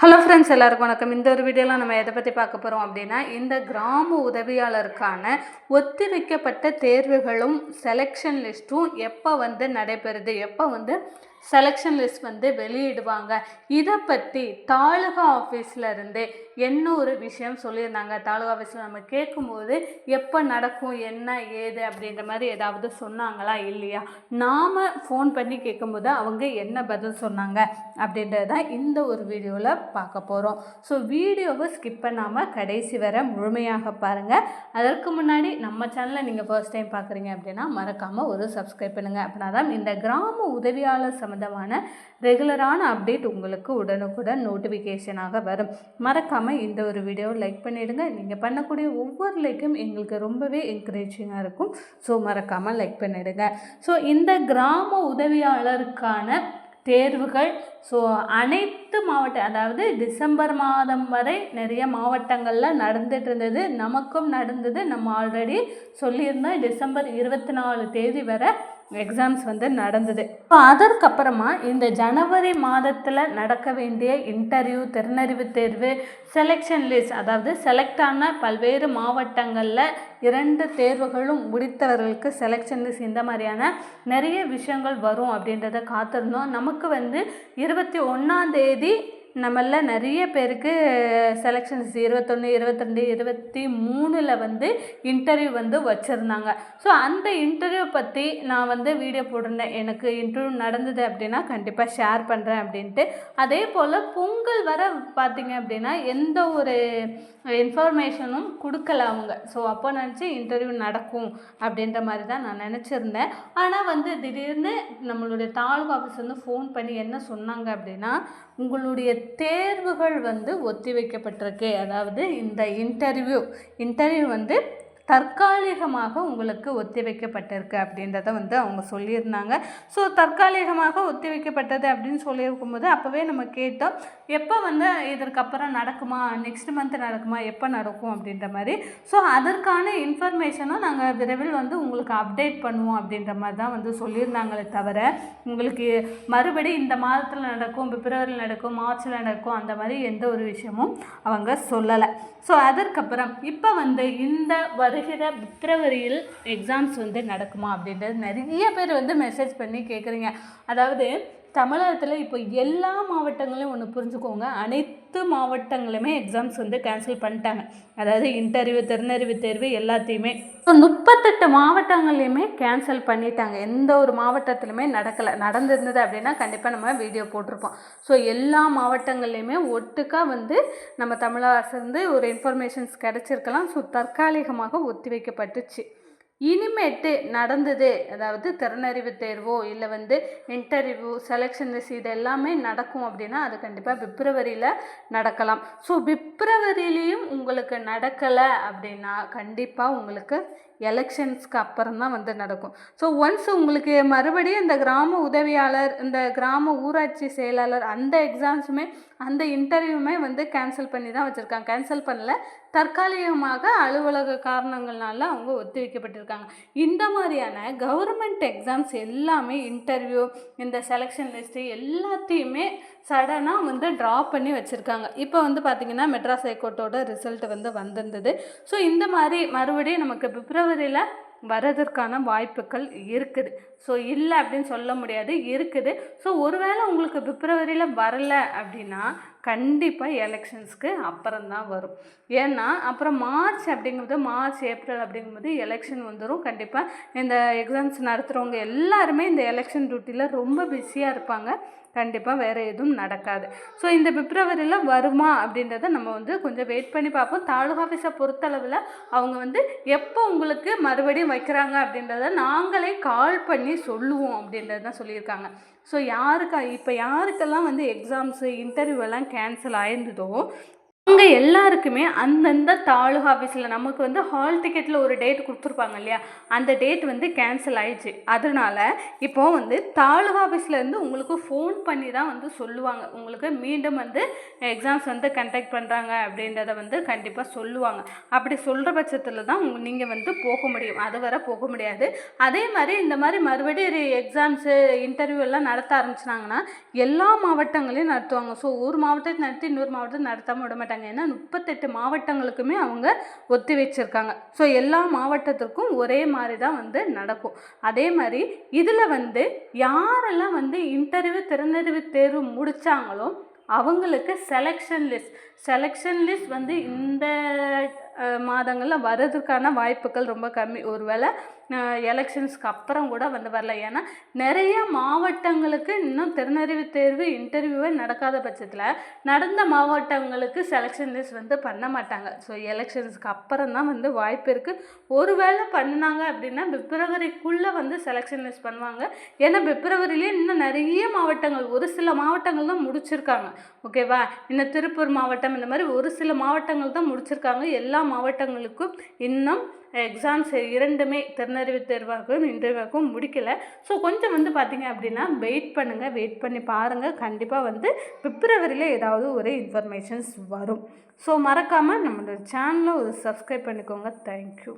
Hello friends எல்லாருக்கும் வணக்கம். இந்த ஒரு வீடியோவில் நம்ம எதை பற்றி பார்க்க போகிறோம் அப்படின்னா இந்த கிராம உதவியாளருக்கான ஒத்திவைக்கப்பட்ட தேர்வுகளும் செலெக்ஷன் லிஸ்ட்டும் எப்போ வந்து நடைபெறுது? எப்போ வந்து செலெக்ஷன் லிஸ்ட் வந்து வெளியிடுவாங்க? இதை பற்றி தாலுகா ஆஃபீஸில் என்ன ஒரு விஷயம் சொல்லியிருந்தாங்க? தாலுகா ஆஃபீஸில் நம்ம கேட்கும்போது எப்போ நடக்கும் என்ன ஏது அப்படின்ற மாதிரி ஏதாவது சொன்னாங்களா இல்லையா? நாம் ஃபோன் பண்ணி கேட்கும்போது அவங்க என்ன பதில் சொன்னாங்க அப்படின்றது தான் இந்த ஒரு வீடியோவில் பார்க்க போகிறோம் ஸோ வீடியோவை ஸ்கிப் பண்ணாமல் கடைசி வர முழுமையாக பாருங்கள் அதற்கு முன்னாடி நம்ம சேனலை நீங்கள் ஃபர்ஸ்ட் டைம் பார்க்குறீங்க அப்படின்னா மறக்காமல் ஒரு சப்ஸ்கிரைப் பண்ணுங்கள் அப்படின்னா தான் இந்த கிராம உதவியாளர் சம்மந்தமான ரெகுலரான அப்டேட் உங்களுக்கு உடனுக்குடன் நோட்டிஃபிகேஷனாக வரும். மறக்காமல் இந்த ஒரு வீடியோவை லைக் பண்ணிவிடுங்க நீங்கள் பண்ணக்கூடிய ஒவ்வொரு லைக்கும் எங்களுக்கு ரொம்பவே என்கரேஜிங்காக இருக்கும். ஸோ மறக்காமல் லைக் பண்ணிவிடுங்க ஸோ இந்த கிராம உதவியாளருக்கான தேர்வுகள் ஸோ அனைத்து மாவட்ட அதாவது டிசம்பர் மாதம் வரை நிறைய மாவட்டங்களில் நடந்துட்டு இருந்தது நமக்கும் நடந்தது. நம்ம ஆல்ரெடி சொல்லியிருந்தோம். டிசம்பர் இருபத்தி நாலு தேதி வரை எக்ஸாம்ஸ் வந்து நடந்தது. இப்போ அதற்கப்புறமா இந்த ஜனவரி மாதத்தில் நடக்க வேண்டிய இன்டர்வியூ திறனறிவு தேர்வு செலெக்ஷன் லிஸ்ட் அதாவது செலக்ட் ஆன பல்வேறு மாவட்டங்களில் இரண்டு தேர்வுகளும் முடித்தவர்களுக்கு செலெக்ஷன் லிஸ்ட் இந்த மாதிரியான நிறைய விஷயங்கள் வரும் அப்படின்றத காத்திருந்தோம். நமக்கு வந்து இருபத்தி ஒன்றாம் தேதி நம்மள நிறைய பேருக்கு செலெக்ஷன்ஸ் இருபத்தொன்று இருபத்திரெண்டு இருபத்தி மூணில் வந்து இன்டர்வியூ வந்து வச்சுருந்தாங்க. ஸோ அந்த இன்டர்வியூ பற்றி நான் வந்து வீடியோ போட்டிருந்தேன். எனக்கு இன்டர்வியூ நடந்தது அப்படின்னா கண்டிப்பாக ஷேர் பண்ணுறேன் அப்படின்ட்டு. அதே போல் பொங்கல் வர பார்த்திங்க அப்படின்னா எந்த ஒரு இன்ஃபர்மேஷனும் கொடுக்கல அவங்க. ஸோ அப்போ நினச்சி இன்டர்வியூ நடக்கும் அப்படின்ற மாதிரி தான் நான் நினச்சிருந்தேன். ஆனால் வந்து திடீர்னு நம்மளுடைய தாலுகா ஆஃபீஸ் வந்து ஃபோன் பண்ணி என்ன சொன்னாங்க அப்படின்னா உங்களுடைய தேர்வுகள் வந்து ஒத்தி வைக்கப்பட்டிருக்கு அதாவது இந்த இன்டர்வியூ இன்டர்வியூ வந்து தற்காலிகமாக உங்களுக்கு ஒத்தி வைக்கப்பட்டிருக்கு அப்படின்றத வந்து அவங்க சொல்லியிருந்தாங்க. ஸோ தற்காலிகமாக ஒத்தி வைக்கப்பட்டது அப்படின்னு சொல்லியிருக்கும்போது அப்போவே நம்ம கேட்டோம் எப்போ வந்து இதற்கப்புறம் நடக்குமா நெக்ஸ்ட் மந்த் நடக்குமா எப்போ நடக்கும் அப்படின்ற மாதிரி. ஸோ அதற்கான இன்ஃபர்மேஷனும் நாங்கள் விரைவில் வந்து உங்களுக்கு அப்டேட் பண்ணுவோம் அப்படின்ற மாதிரி தான் வந்து சொல்லியிருந்தாங்களே தவிர உங்களுக்கு மறுபடி இந்த மாதத்தில் நடக்கும் பிப்ரவரியில் நடக்கும் மார்ச்சில் நடக்கும் அந்த மாதிரி எந்த ஒரு விஷயமும் அவங்க சொல்லலை. ஸோ அதற்கப்புறம் இப்போ வந்து இந்த வருகிற பிப்ரவரியில் எக்ஸாம்ஸ் வந்து நடக்குமா அப்படின்றது நிறைய பேர் வந்து மெசேஜ் பண்ணி கேட்குறீங்க அதாவது தமிழகத்தில் இப்போ எல்லா மாவட்டங்களையும் ஒன்று புரிஞ்சுக்கோங்க. அனைத்து மாவட்டங்களுமே எக்ஸாம்ஸ் வந்து கேன்சல் பண்ணிட்டாங்க. அதாவது இன்டர்வியூ திறனறிவு தேர்வு எல்லாத்தையுமே. ஸோ முப்பத்தெட்டு மாவட்டங்கள்லையுமே கேன்சல் பண்ணிட்டாங்க. எந்த ஒரு மாவட்டத்திலுமே நடக்கலை. நடந்திருந்தது அப்படின்னா கண்டிப்பாக நம்ம வீடியோ போட்டிருப்போம். ஸோ எல்லா மாவட்டங்கள்லையுமே ஒட்டுக்காக வந்து நம்ம தமிழக அரசு வந்து ஒரு இன்ஃபர்மேஷன்ஸ் கிடச்சிருக்கலாம். ஸோ தற்காலிகமாக ஒத்தி வைக்கப்பட்டுச்சு இனிமேட்டு நடந்தது அதாவது திறனறிவு தேர்வோ இல்லை வந்து இன்டர்வியூ செலெக்ஷன் லிஸ்ட் இது எல்லாமே நடக்கும் அப்படின்னா அது கண்டிப்பாக பிப்ரவரியில் நடக்கலாம். ஸோ பிப்ரவரியிலையும் உங்களுக்கு நடக்கலை அப்படின்னா கண்டிப்பாக உங்களுக்கு எலெக்ஷன்ஸ்க்கு அப்புறம் தான் வந்து நடக்கும். ஸோ ஒன்ஸ் உங்களுக்கு மறுபடியும் இந்த கிராம உதவியாளர் இந்த கிராம ஊராட்சி செயலாளர் அந்த எக்ஸாம்ஸுமே அந்த இன்டர்வியூமே வந்து கேன்சல் பண்ணி தான் வச்சுருக்காங்க. கேன்சல் பண்ணல தற்காலிகமாக அலுவலக காரணங்கள்னால அவங்க ஒத்தி வைக்கப்பட்டிருக்காங்க இந்த மாதிரியான கவர்மெண்ட் எக்ஸாம்ஸ் எல்லாமே இன்டர்வியூ இந்த செலெக்ஷன் லிஸ்ட்டு எல்லாத்தையுமே சடனாக வந்து ட்ரா பண்ணி வச்சுருக்காங்க. இப்போ வந்து பார்த்திங்கன்னா மெட்ராஸ் ஹைகோர்ட்டோட ரிசல்ட் வந்து வந்திருந்தது. ஸோ இந்த மாதிரி மறுபடியும் நமக்கு பிப்ரவரியில் வரதற்கான வாய்ப்புகள் இருக்குது. ஸோ இல்லை அப்படின்னு சொல்ல முடியாது இருக்குது. ஸோ ஒருவேளை உங்களுக்கு பிப்ரவரியில் வரலை அப்படின்னா கண்டிப்பாக எலெக்ஷன்ஸ்க்கு அப்புறம் தான் வரும். ஏன்னா அப்புறம் மார்ச் அப்படிங்கும்போது மார்ச் ஏப்ரல் அப்படிங்கும்போது எலெக்ஷன் வந்துடும் கண்டிப்பாக இந்த எக்ஸாம்ஸ் நடத்துகிறவங்க எல்லாருமே இந்த எலெக்ஷன் டியூட்டியில் ரொம்ப பிஸியாக இருப்பாங்க. கண்டிப்பாக வேறு எதுவும் நடக்காது. ஸோ இந்த பிப்ரவரியில் வருமா அப்படின்றத நம்ம வந்து கொஞ்சம் வெயிட் பண்ணி பார்ப்போம். தாலுகா ஆஃபீஸை பொறுத்தளவில் அவங்க வந்து எப்போ உங்களுக்கு மறுபடியும் வைக்கிறாங்க அப்படின்றத நாங்களே கால் பண்ணி சொல்லுவோம் அப்படின்றது தான் சொல்லியிருக்காங்க. ஸோ யாருக்கா இப்போ யாருக்கெல்லாம் வந்து எக்ஸாம்ஸு இன்டர்வியூ எல்லாம் கேன்சல் ஆயிருந்ததோ அங்கே எல்லாருக்குமே அந்தந்த தாலுகா ஆஃபீஸில் நமக்கு வந்து ஹால் டிக்கெட்டில் ஒரு டேட் கொடுத்துருப்பாங்க இல்லையா? அந்த டேட் வந்து கேன்சல் ஆயிடுச்சு. அதனால இப்போது வந்து தாலுகா ஆஃபீஸ்லேருந்து உங்களுக்கு ஃபோன் பண்ணி தான் வந்து சொல்லுவாங்க. உங்களுக்கு மீண்டும் வந்து எக்ஸாம்ஸ் வந்து கண்டக்ட் பண்ணுறாங்க அப்படின்றத வந்து கண்டிப்பாக சொல்லுவாங்க. அப்படி சொல்கிற பட்சத்தில் தான் நீங்கள் வந்து போக முடியும். அது வரை போக முடியாது. அதே மாதிரி இந்த மாதிரி மறுபடியும் எக்ஸாம்ஸு இன்டர்வியூ எல்லாம் நடத்த ஆரம்பிச்சினாங்கன்னா எல்லா மாவட்டங்களையும் நடத்துவாங்க. ஸோ ஒரு மாவட்டத்தை நடத்தி இன்னொரு மாவட்டத்தை நடத்தாமல் விட மாட்டாங்க. ஏன்னா முப்பத்தெட்டு மாவட்டங்களுக்குமே அவங்க ஒத்தி வச்சுருக்காங்க. ஸோ எல்லா மாவட்டத்திற்கும் ஒரே மாதிரி தான் வந்து நடக்கும். அதே மாதிரி இதில் வந்து யாரெல்லாம் வந்து இன்டர்வியூ திறனறிவு தேர்வு முடித்தாங்களோ அவங்களுக்கு செலெக்ஷன் லிஸ்ட் செலெக்ஷன் லிஸ்ட் வந்து இந்த மாதங்களில் வர்றதுக்கான வாய்ப்புகள் ரொம்ப கம்மி. ஒருவேளை எலெக்ஷன்ஸ்க்கு அப்புறம் கூட வந்து வரல. ஏன்னா நிறைய மாவட்டங்களுக்கு இன்னும் திறனறிவு தேர்வு இன்டர்வியூவே நடக்காத பட்சத்தில் நடந்த மாவட்டங்களுக்கு செலெக்ஷன் லிஸ்ட் வந்து பண்ண மாட்டாங்க. ஸோ எலெக்ஷன்ஸ்க்கு அப்புறம் தான் வந்து வாய்ப்பு இருக்குது ஒருவேளை பண்ணினாங்க அப்படின்னா பிப்ரவரிக்குள்ளே வந்து செலெக்ஷன் லிஸ்ட் பண்ணுவாங்க. ஏன்னா பிப்ரவரிலேயே இன்னும் நிறைய மாவட்டங்கள் ஒரு சில மாவட்டங்கள் தான் முடிச்சிருக்காங்க. ஓகேவா இன்னும் திருப்பூர் மாவட்டம் இந்த மாதிரி ஒரு சில மாவட்டங்கள் தான் முடிச்சிருக்காங்க. எல்லா மாவட்டங்களுக்கும் இன்னும் எக்ஸாம்ஸ் இரண்டுமே திறனறிவு தேர்வாகவும் இன்டர்வியூவாகவும் முடிக்கலை. ஸோ கொஞ்சம் வந்து பார்த்திங்க அப்படின்னா வெயிட் பண்ணுங்கள் வெயிட் பண்ணி பாருங்கள் கண்டிப்பாக வந்து பிப்ரவரியில் ஏதாவது ஒரு இன்ஃபர்மேஷன்ஸ் வரும். ஸோ மறக்காமல் நம்மளோட சேனலை ஒரு சப்ஸ்கிரைப் பண்ணிக்கோங்க. தேங்க்யூ